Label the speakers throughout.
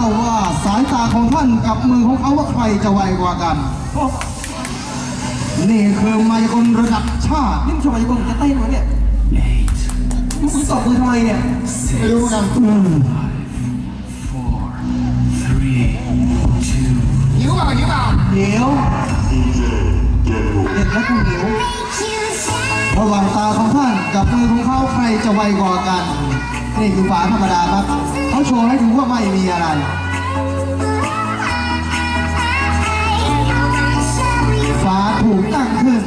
Speaker 1: าว่าสายตาของท่านกับมือของเขาว่าใครจะไวกว่ากัน
Speaker 2: โอ้
Speaker 1: นี่คือมายากลระดับชาติ
Speaker 2: นี่มึงชมอะไรกูมึงจะเต้นวะเนี่ยมึงตบมือทำไมเนี่ย
Speaker 1: ไม่รู้กัน
Speaker 3: four, three, two,
Speaker 1: หิวเปล่าหิวเปล่า
Speaker 2: เดี๋ยวเด็กแล้วกูเดี๋ยว
Speaker 1: ระหว่างตาของท่านกับมือของเขาใครจะไวกว่ากัน นี่คือฝาธรรมดาครับ เขาโชว์ให้ดูว่าไม่มีอะไรฟ้าถูกตั้งขึ้น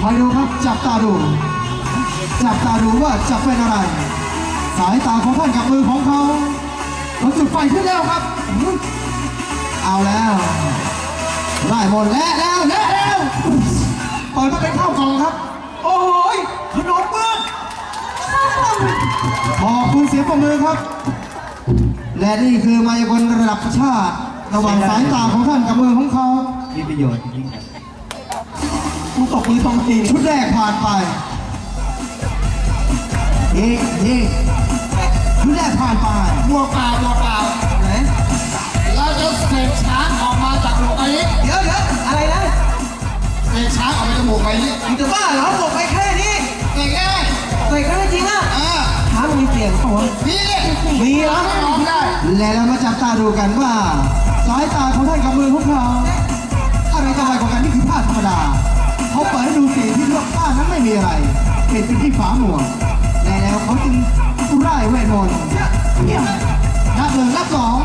Speaker 1: คอยดูครับจับตาดู จับตาดูว่าจะเป็นอะไร สายตาของท่านกับมือของเขาเขาจุดไฟขึ้นแล้วครับ เอาแล้วได้หมดแล้วแล้วแล้วเปิดมาเป็นข้าวกล่องครับ
Speaker 2: โอ้ยขนมมึง
Speaker 1: ขอบคุณเสียงปรบมือครับ และนี่คือมายากลระดับชาติ ระหว่างสายตาของท่านกับมือของเขา
Speaker 2: มีประโยชน์จริงมึงตบมือทองที
Speaker 1: ชุดแรกผ่านไปเฮ้เฮ้ชุดแรกผ่านไป
Speaker 4: บัวเปล่าบัวเปล่า ช้างมี
Speaker 2: เสียงเปล่าวะ
Speaker 4: นี่เนี่ย
Speaker 2: มีเหรอ
Speaker 4: ร้องได้
Speaker 1: และเรามาจับตาดูกันว่าสายตาของท่านกับมือของเขาอะไรจะไวกว่ากันนี่คือผ้าธรรมดาเขาเปิดให้ดูสีที่เลือกผ้านั้นไม่มีอะไร เป็นเป็นที่ฝาหมวกและแล้วเขาจึงร่ายเวทมนต์นับหนึ่งนับสอง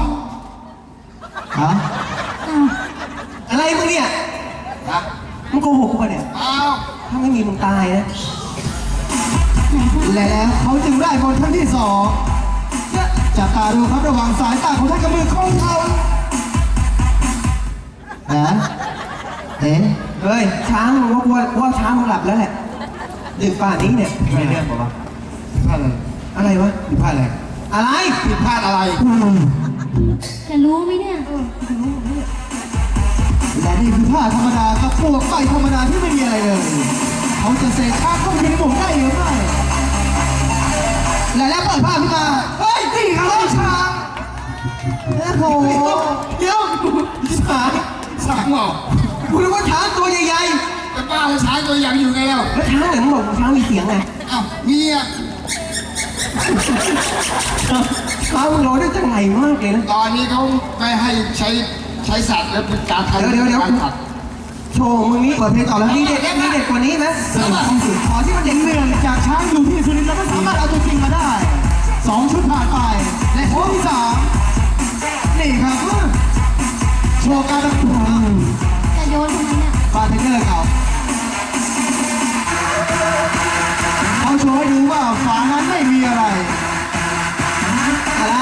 Speaker 1: ฮะ
Speaker 2: อะไรมึงเนี่ย
Speaker 4: นะ
Speaker 2: มึงโกหกกูปะเนี่ย
Speaker 4: อ้าว
Speaker 2: ถ้าไม่มีมึงตายนะ
Speaker 1: และแล้วเขาจึงได้มนต์ท่านที่สองจับตาดูครับระหว่างสายตาของท่านกับมือของเขานะเอ๊ะ
Speaker 2: เฮ้ยช้างมึงว่ากูว่ากูว่าช้างมึงหลับแล้วแหละดึกป่านนี้เนี่ย
Speaker 4: ไม่เรื่องผมว่า
Speaker 1: พลาดอะไร
Speaker 2: อะไรวะ
Speaker 1: ผิดพลาดอะไร
Speaker 2: อะไร
Speaker 4: ผิดพลาดอะไร
Speaker 5: จะรู้ไหมเนี่ย
Speaker 1: และนี่คือผ้าธรรมดากับปลวกไฟธรรมดาที่ไม่มีอะไรเลย เขาจะเสกชาเข้าไปในหมู่ได้หรือไม่และแล้วเปิดผ้าขึ้นมาเฮ้ยนี่ครับช้างโอ้โห
Speaker 2: เดี๋ยวช้าง
Speaker 4: ช้างเหรอ
Speaker 2: กูนึกว่าช้างตัวใหญ่
Speaker 4: แต่ป้าว่าช้างตัวอย่างอยู่ไงแล้ว
Speaker 2: แล้วช้างไหนมึงบอกช้างมีเสียงไง
Speaker 4: อ้าวมีอะ
Speaker 2: ช้างมึงร้องได้จังไหนมากเลยนะ
Speaker 4: ตอนนี้เขาไม่ให้ใช้ใช้สัตว์แล้วเป็นการทำ
Speaker 2: เดี๋ยวเดี๋ยวเดี๋ยว
Speaker 4: การขัด
Speaker 2: ชว์ของมึงนี้
Speaker 1: เปิดเพลงต่อแล้ว
Speaker 2: มีเด็ดมีเด็ดกว่านี้ไหม
Speaker 1: ขอที่มันเด็กเนื่องจากช้างอยู่ที่สุรินทร์เราก็สามารถเอาตัวจริงมาได้สองชุดผ่านไปและชุดที่สามนี่ครับโชว์การรับผิด
Speaker 5: จะโยนทำไมเนี่ย
Speaker 1: บาร์เทนเนอร์เขาเขาโชว์ให้ดูว่าฝานั้นไม่มีอะไร
Speaker 2: อะไร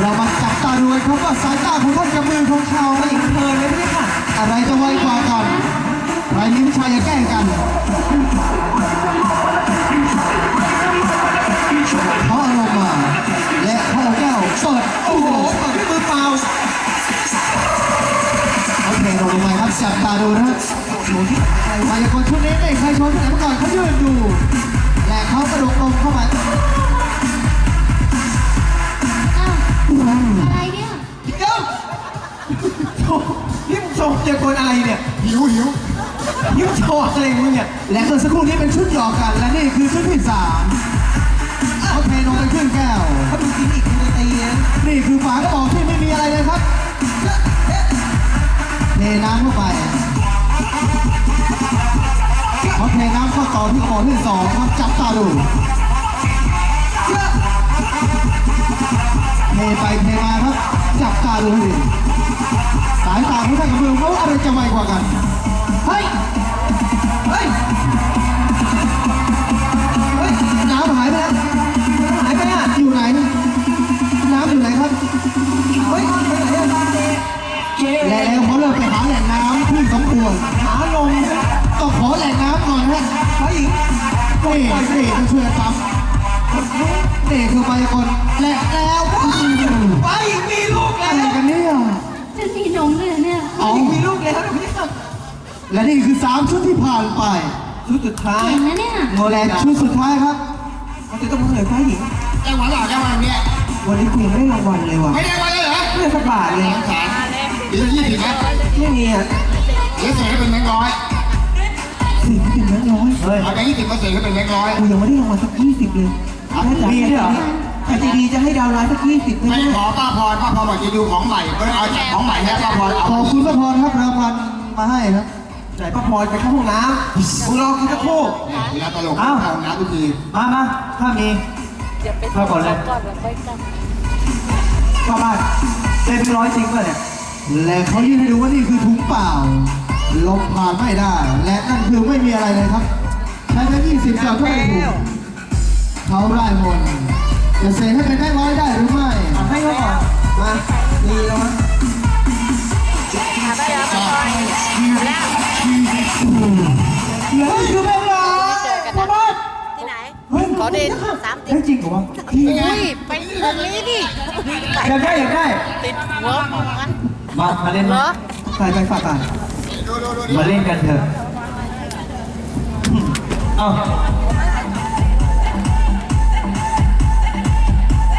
Speaker 1: เรามาจับตาดูกันครับว่าสายตาของท่านกับมือของเขา
Speaker 2: ไม่เพลินเลยไม่ได้ค่ะ
Speaker 1: อะไรจะไวกว่ากันใครมีวิชาย่าแกล้งกันเขาเอาลงมาและพ่อแก้วเปิด
Speaker 2: โอ้โหเปิดด้วยมือเปล่า
Speaker 1: โอเคลงมาครับจับตาดูนะครับมายากลชุดนี้ไม่เคยชว์ที่ไหนมาก่อนเขายืนดูและเขากระโดดลงเข้ามา
Speaker 5: อ้าว นี่
Speaker 2: มึงโชว์เกี่ยวกับอะไรเนี่ย
Speaker 4: หิวหิว
Speaker 2: นี่มึงโชว์อะไรมึงเนี่ย
Speaker 1: และเมื่อสักครู่นี้เป็นชุดหยอกกัน และนี่คือชุดที่สามเขาเทลงไปครึ่งแก้ว
Speaker 2: เขาดูกินอีกดูตีนะ
Speaker 1: นี่คือฝากระบอกที่ไม่มีอะไรเลยครับ เทน้ำเข้าไปเขาเทน้ำเข้าต่อที่กระบอกที่สองครับจับตาดู เทไปเทมาครับ จับตาดูให้ดี สายตาของท่านกับมือเขาอะไรจะไวกว่ากัน เฮ้ย
Speaker 2: เฮ้ย
Speaker 1: เฮ้ย น้ำหายไปแล้ว
Speaker 2: หายไปอะ
Speaker 1: อยู่ไหน น้ำอยู่ไหนครับ
Speaker 2: เฮ้ยไปไหนอะ
Speaker 1: และแล้วเขาเริ่มไปหาแหล่งน้ำที่สมควร
Speaker 2: หาลง
Speaker 1: ต้องขอแหล่งน้ำก่อนฮะ
Speaker 2: เฮ้ย
Speaker 1: นี่นี่ต้องช่วยกันครับนี่คือไมายากลและแล้ว
Speaker 2: และ
Speaker 5: นี่
Speaker 2: คื
Speaker 1: อสามชุดที่ผ่านไป
Speaker 2: ชุดสุดท้าย
Speaker 5: เก่งนะเนี่ย
Speaker 1: และชุดสุดท้ายครับ
Speaker 2: เขาจะต้องเหนื่อยฟ้าหญิง
Speaker 4: แก้วหวานหล่อแก้วหวานเนี่ย
Speaker 2: เวันนี้กูยังไม่ได้รางวัลเลยว่ะ
Speaker 4: ไม่ได้มาเลยเหรอ
Speaker 2: ไม่ได้สักบาทเลย
Speaker 4: สามเดี๋ยวยี่สิบนะ
Speaker 2: ไม่มีอะ
Speaker 4: เดี๋ยวเสกให้เป็นแบงค์ร้อย
Speaker 2: สี่สิบแบงค์ร้อยเฮ้ย
Speaker 4: เอาแบงค์ยี่สิบมาเสกให้เป็นแบงค์ร้อย
Speaker 2: กูยังไม่ได้รางวัลสักยี่สิบเลยมีด้วยเหรอแต่ดีๆจะให้ดาวไลน์สักยี่สิบไม่
Speaker 4: ไม่
Speaker 2: ได้
Speaker 4: ขอป้าพรป้าพรบอกจะดูของใหม่ก็เอาจากของใหม่ให้ป้าพรเอา
Speaker 1: ขอบคุณพระพรครับรางวัลมาให้ครับ
Speaker 2: ไหนป้าพรไปเข้าห้องน้ำมึงรอกูสักครู่
Speaker 4: เวลาตลกเข้าห้องน้ำทุกที
Speaker 2: มามาถ้ามีเข้าก่อนเลยเข้าบ้านเล่นร้อยจริงป่ะเนี่ย
Speaker 1: และเขายื่นให้ดูว่านี่คือถุงเปล่า ลมผ่านไม่ได้ และนั่นคือไม่มีอะไรเลยครับ ใช้แค่ยี่สิบสอดเข้าไปในถุงเขาได้มนต์จะเสกให้เป็นแบงค์ร้อยได้หรือไม่
Speaker 2: ให้เขาก่อนมาดีแล้วมั้ง
Speaker 1: เฮ้ยคือแบงค์ร้อย
Speaker 6: ที่ไหน
Speaker 2: เฮ้ย
Speaker 6: ขอเดนสามติ
Speaker 2: ได้
Speaker 6: ด
Speaker 2: จริงเหรอวะ
Speaker 6: อุ้ยไปตรงนี้ดิ
Speaker 2: อยากได้อยากได้
Speaker 6: ติดหัวหมอน
Speaker 2: มามาเล่น
Speaker 6: เหร
Speaker 2: มา
Speaker 6: อ
Speaker 2: ใส่ไปฝากอ่าน
Speaker 4: ดูดูดูดิ
Speaker 2: มาเล่นกันเถอะเอ้า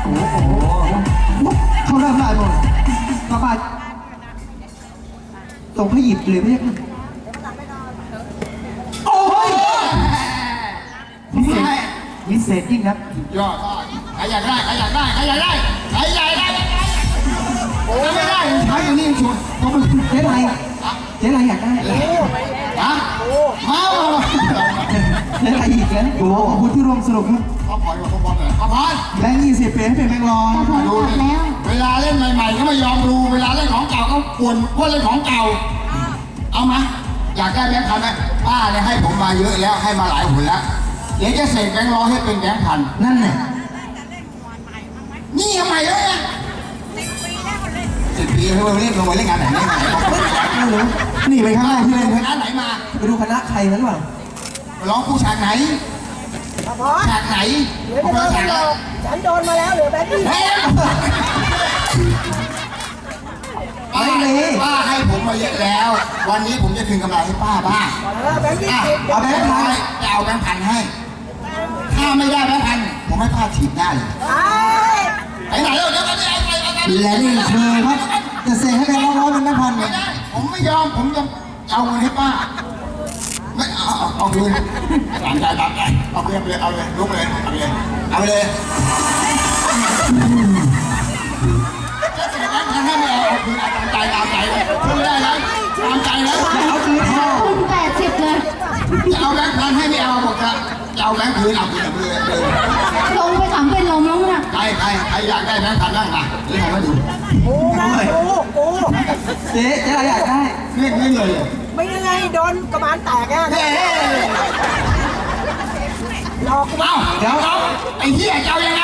Speaker 2: โอ้โห
Speaker 1: เขาได้ได้หมด
Speaker 2: ป้าป้าตรงให้หยิบเลยไม่ใช่ เศษยิ่งนัก
Speaker 4: ยอดใครอยากได้ใครอยากได้ใครอยากได้ใครอยากได้โอ้ไม่ได้ใช้อย่างนี้ชวนเขาไป
Speaker 2: เจ๊ไรเจ๊ไรอยากได้
Speaker 4: ฮะมาเอา
Speaker 2: เจ๊ไรอีกแล้ว
Speaker 1: โอ้ขอบคุณที่ร่วมสนุกครับ
Speaker 4: ป้าพรป้าพรหน่อยป้าพร
Speaker 1: แบงค์ยี่สิบเปลี่ยนให้เป็นแบงค์ร้อย
Speaker 5: พอหมดแล้ว
Speaker 4: เวลาเล่นใหม่ๆก็ไม่ยอมดูเวลาเล่นของเก่าก็ป่วนว่าเล่นของเก่า เอามาอยากได้แบงค์พันไหมป้าเนี่ยให้ผมมาเยอะแล้วให้มาหลายหนแล้ว เดี๋ยวจะเสกแบงค์ร้อยให้เป็นแบงค์พัน
Speaker 1: นั่นแหละ
Speaker 4: นี่ทำไมแล้วเนี่ยสิบปีให้เราเล่นลงไปเล่นงานไหนเล่นงานไหน
Speaker 2: ไม่รู้
Speaker 1: นี่เป็นครั้งแรกที่เล่น
Speaker 4: ค
Speaker 1: ครับ
Speaker 4: ณะไหนมา
Speaker 2: ไปดูคณะใครนั้นหรือเปล่า
Speaker 4: ร้องผู้ฉากไหนฉากไหนผมไปฉากไหน
Speaker 6: ฉันโดนมาแล้วเหลือแบงค์ยี่
Speaker 4: เฮ้ยป้าป้าให้ผมมาเยอะแล้ว วันนี้ผมจะคืนกำไรให้ป้าบ้าง
Speaker 6: แบงค์ยี่
Speaker 4: อะ
Speaker 6: สิบ
Speaker 4: เอาแบงค์พันจะเอาแบงค์พันให้ถ้าไม่ได้แบงค์พันผมให้ป้าถีบหน้าเลยไปไหนแล้วเดี๋ยวกันเดี๋ยวไปเอาไป
Speaker 1: และนี่คือครับจะเสกให้เป็นแบงค์ร้อยเป็นแบงค์พัน
Speaker 4: ไม่
Speaker 1: เนี่ย
Speaker 4: ได้ผมไม่ยอมผมจะเอาเงินให้ป้าไม่เอาเอาเอาเงินตามใจตามใจเอาไปเลยเอาเลยลุกเลยเอาไปเลยเอาไปเลยจะเสียแบงค์พันให้ไม่เอาเอาคืนเอาตามใจตามใจเลยคืนไม่ได้นะตามใจนะเอาคืน
Speaker 5: คุณแปดสิบเลย
Speaker 4: จะเอาแบงค์พันให้ไม่เอาบอก จะเอาแบงค์คืนเอาคืนเอาคืนเอาคืน
Speaker 5: ลงไปถามเป็นลมแล้วมั้งน่ะ
Speaker 4: ใครใครใครอยากได้แบงค์พันบ้างมาเล่นมาดู
Speaker 6: กูนะกูกู
Speaker 2: เจ๊เจ๊ไรอยากได้
Speaker 4: เล่นเล่นเลย
Speaker 6: ไม่ยังไงโดนกระบาลแตกอะ
Speaker 4: เฮ้ย
Speaker 6: หลอกกู
Speaker 4: เอ้าเดี๋ยวเอาไอ้เหี้ยจะเอายังไง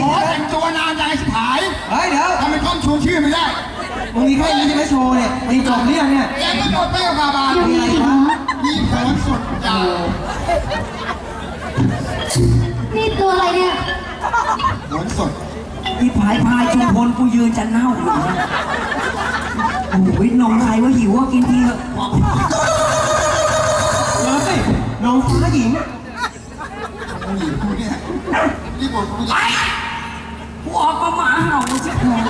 Speaker 4: ขอแต่งตัวนานจังไอ้ชิหาย
Speaker 2: เฮ้ยเดี๋ยว
Speaker 4: ทำไมต้องชูชื่อไม่ได้
Speaker 2: มึงมีแค่นี้จะไม่โชว์เนี่ยมีจบเรื่องเนี่ย
Speaker 4: ยังไม่หมดเป้ยวบาบา
Speaker 5: ยังมีอีกเหรอ
Speaker 4: มีผลสุดยาว
Speaker 5: นี่ตัวอะไรเนี่ย
Speaker 4: ผลสุด
Speaker 7: อีพายพายชุมพลกูยืนจะเน่าอยู่นะโอ้ยนมใครว่าหิวว่ากินทีเถอะ
Speaker 2: เฮ้ยน้องฟ้าหญิง
Speaker 4: ผู้หญิงผู้เนี่ยนี่บทผู้หญิง
Speaker 7: กูออกมาหมาเห่ามึงชิบหาย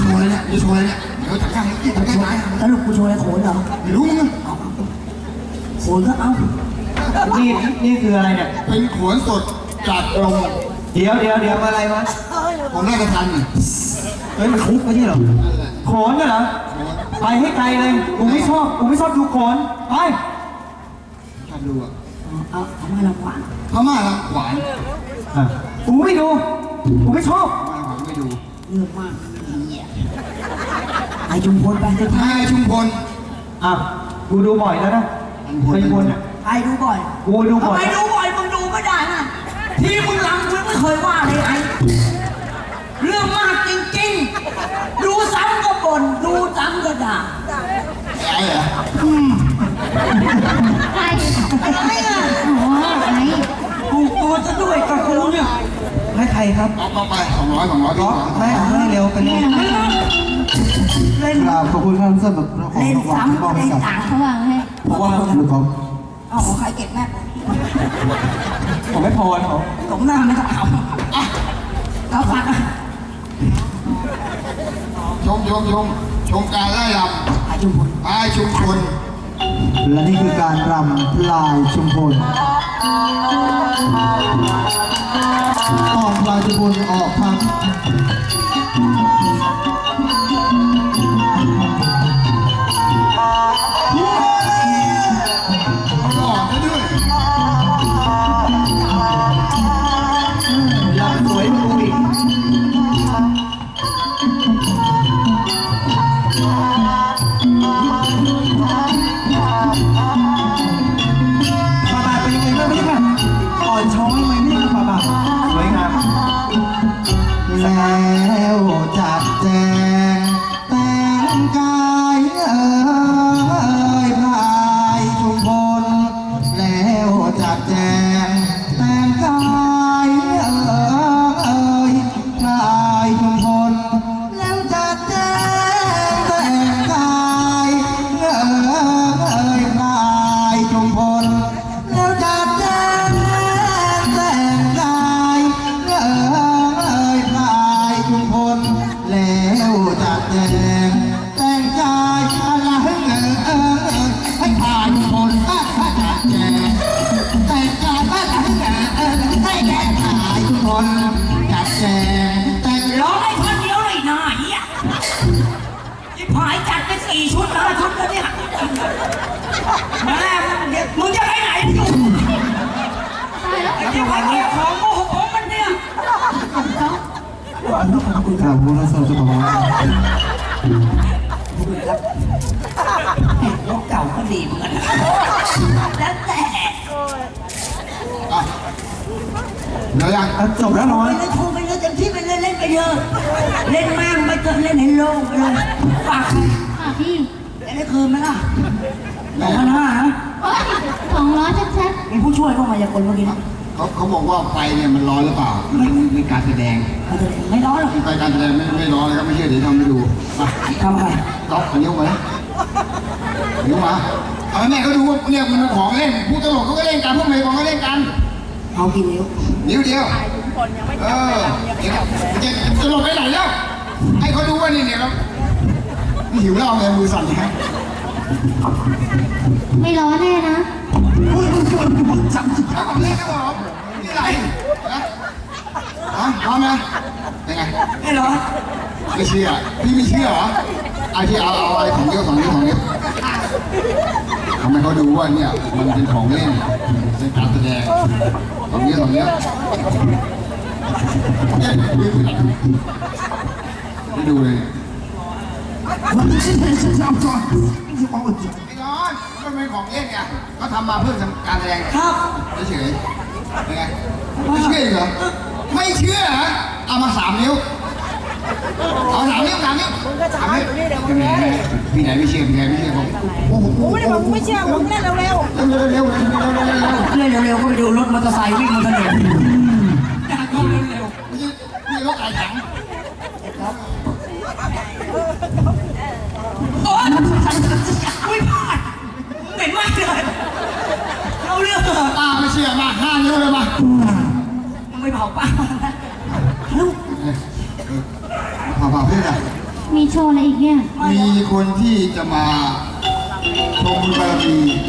Speaker 4: โชว์เลยเนี่ยจะโชว์เลยเนี่ยเดี๋ยวจะข้างนี้จะข้างไหน
Speaker 7: สรุปกูโชว์อะไรโขนเหรอ
Speaker 4: ไม่รู้มึง
Speaker 7: โขนก็เอ้า
Speaker 2: นี่นี่คืออะไรเนี่ย
Speaker 4: เป็นขนสดจากกรม
Speaker 2: เดี๋ยวเดี๋ยวเดี๋ยวมาอะไรวะ
Speaker 4: ผมน่าจะทันนี่
Speaker 2: เฮ้ยมันคุกไม่ใช่เหรอโขนน่ะเหรอ ไปให้ไกลเลย กูไม่ชอบ กูไม่ชอบดูโขน ไป
Speaker 4: ชอบดูอะ
Speaker 7: เอาเอามาลำหวาน
Speaker 4: พม่าลังขวาน
Speaker 2: อะกูไม่ดู กูไม่ชอบ
Speaker 4: พม่าลังขวานไม่ดู
Speaker 7: เลือกมากไอชุมพลไปเถอะ
Speaker 4: นายชุมพล
Speaker 2: อะกูดูบ่อยแล้วนะไปบนอะ
Speaker 7: ไปดูบ่อย
Speaker 2: กูดูบ่
Speaker 7: ทำ
Speaker 2: อย
Speaker 7: ไมดูบ่อยมึงดูไม่ได้นะที่มึงรำมึงไม่เคยว่าเลยไอเรื่องมากจริงๆ ดูซ้ำก็บ่นดูซ้ำก็ด่า
Speaker 4: ไอ้เหรอ
Speaker 5: ใครอะไรอะโอ้ไอ้
Speaker 7: กูกลัวจะด้วยกับกูเนี่ย
Speaker 2: ให้ใครครับ
Speaker 4: เอาเอาไปสองร้อยสองร้อย
Speaker 2: ล็อกให้ให้เร็วไปเลย
Speaker 7: เล่น
Speaker 1: กราบขอบคุณครับสำหรับของ
Speaker 7: เล่น
Speaker 1: รางวัลที่มอบให้
Speaker 7: ซ้ำก็ได้
Speaker 1: กับ
Speaker 7: ตังค์
Speaker 5: เขาวางให้
Speaker 2: เพราะว่า
Speaker 1: ลูกเขา
Speaker 7: เอาของใครเก็บแม่
Speaker 2: ผมไม่พอนะผม
Speaker 7: สมหน้าไม่ต้องเอา
Speaker 4: อะ
Speaker 7: กเขาฟังนะ
Speaker 4: ชมชมชมชมการไล่ล
Speaker 7: อายุพลำ
Speaker 4: ไอ้ชุมชน
Speaker 1: และนี่คือการรำพลายชุมพลตอนพลายชุมพลออกทาง แต่งกายอะไรเอ่ยให้พลายชุมพลอะจัดแจงแต่งกายอะไรเอ่ยให้แก่พลายชุมพลจัดแจงแต่ง
Speaker 7: ร้องให้คนเดียวเลยหนาเหี้ยไอ้ผายจัดไปสี่ชุดห้าชุดแล้วเนี่ยแม่เดี๋ยวมึงจะไปไหนอยู่ไอ้ที่ว่าเกี่ยวของโมโหมันเนี่ย
Speaker 5: เขา
Speaker 1: กราบบุญสมสมบัติ
Speaker 7: ร เดี๋
Speaker 4: ยวยัง
Speaker 1: อะจบแล้วน้อ
Speaker 7: ไป
Speaker 1: ย
Speaker 7: เลยโทรไปเลยเต็มที่ไปเลยเล่นไปเยอะ เล่นแม่งไปเกินเล่นให้โล่งไปเลยฝากใคร
Speaker 5: ค่ะพี่
Speaker 7: จะได้คืนไหมล่ะสองพันห้านะ
Speaker 5: โอ๊ยสองร้อยชัด
Speaker 7: มีผู้ช่วยเข้ามาจากคนเมื่อกี้นะ
Speaker 4: เขาเขาบอกว่าไฟเนี่ยมันร้อนหรือเปล่า มันมีการแสดง
Speaker 7: เขาจะไม่ร้อนหรอก
Speaker 4: ไฟการแสดงไม่ไม่ร้อนเลยครับไม่เชื่อเดี๋ยวทำให้ดูมา
Speaker 7: ทำอะไร
Speaker 4: ล็อกอันนิ้วมานิ้วมาเอาให้แม่เขาดูว่าเนี่ยมันเป็นของเล่นผู้ตลกเขาก็เล่นกันพวกเมย์บอกก็เล่นกัน
Speaker 7: เอากี่นิ้ว
Speaker 4: นิ้วเดียวเออเดี๋ยวจะจะหลบไปไหนแล้ว ให้เขาดูว่านี่เนี่ยเรานี่หิวเหล้าไงมือสั่นแฮะ
Speaker 5: ๆไม่ร้อนแน่นะ
Speaker 4: เอาของเล่นครับผมนี่อะไรนะฮะพร้อมนะยังไง
Speaker 7: ไม่ร้อน
Speaker 4: ไม่เชื่อ พี่ไม่เชื่อเหรอไอ้ที่เอาเอาอะไรของเยอะของเยอะของเยอะทำให้เขาดูว่าเนี่ยมันเป็นของเล่นเป็นการแสดงของเยอะของเยอะเอ๊ะไม่ดูเลยไอ้นอนมันเป็นของเล่นไงเขาทำมาเพื่อทำการแสดง
Speaker 7: ครับ
Speaker 4: เฉยๆเป็นไงไม่เชื่ออีกเหรอไม่เชื่อเหรอเอามาสามนิ้ว เอาสามนิ้วสามนิ้ว
Speaker 6: มึงก็ถามอยู่นี่เดี๋ยวมึง
Speaker 4: แหม
Speaker 6: แน่
Speaker 4: พี่ไหนไม่เชื่อพี่ไหนไม่เชื่อผมโอ้โห
Speaker 6: กูไม่ได้บอกกูไม่เชื่อมึงเล่นเร็ว
Speaker 4: เร็วเร็วเร็วเร็วเร็วเร็ว
Speaker 7: เร็วเร็วๆก็ไปดูรถมอเตอร์ไซค์วิ่งบนถนน
Speaker 4: มีคนที่จะมาชมบารมี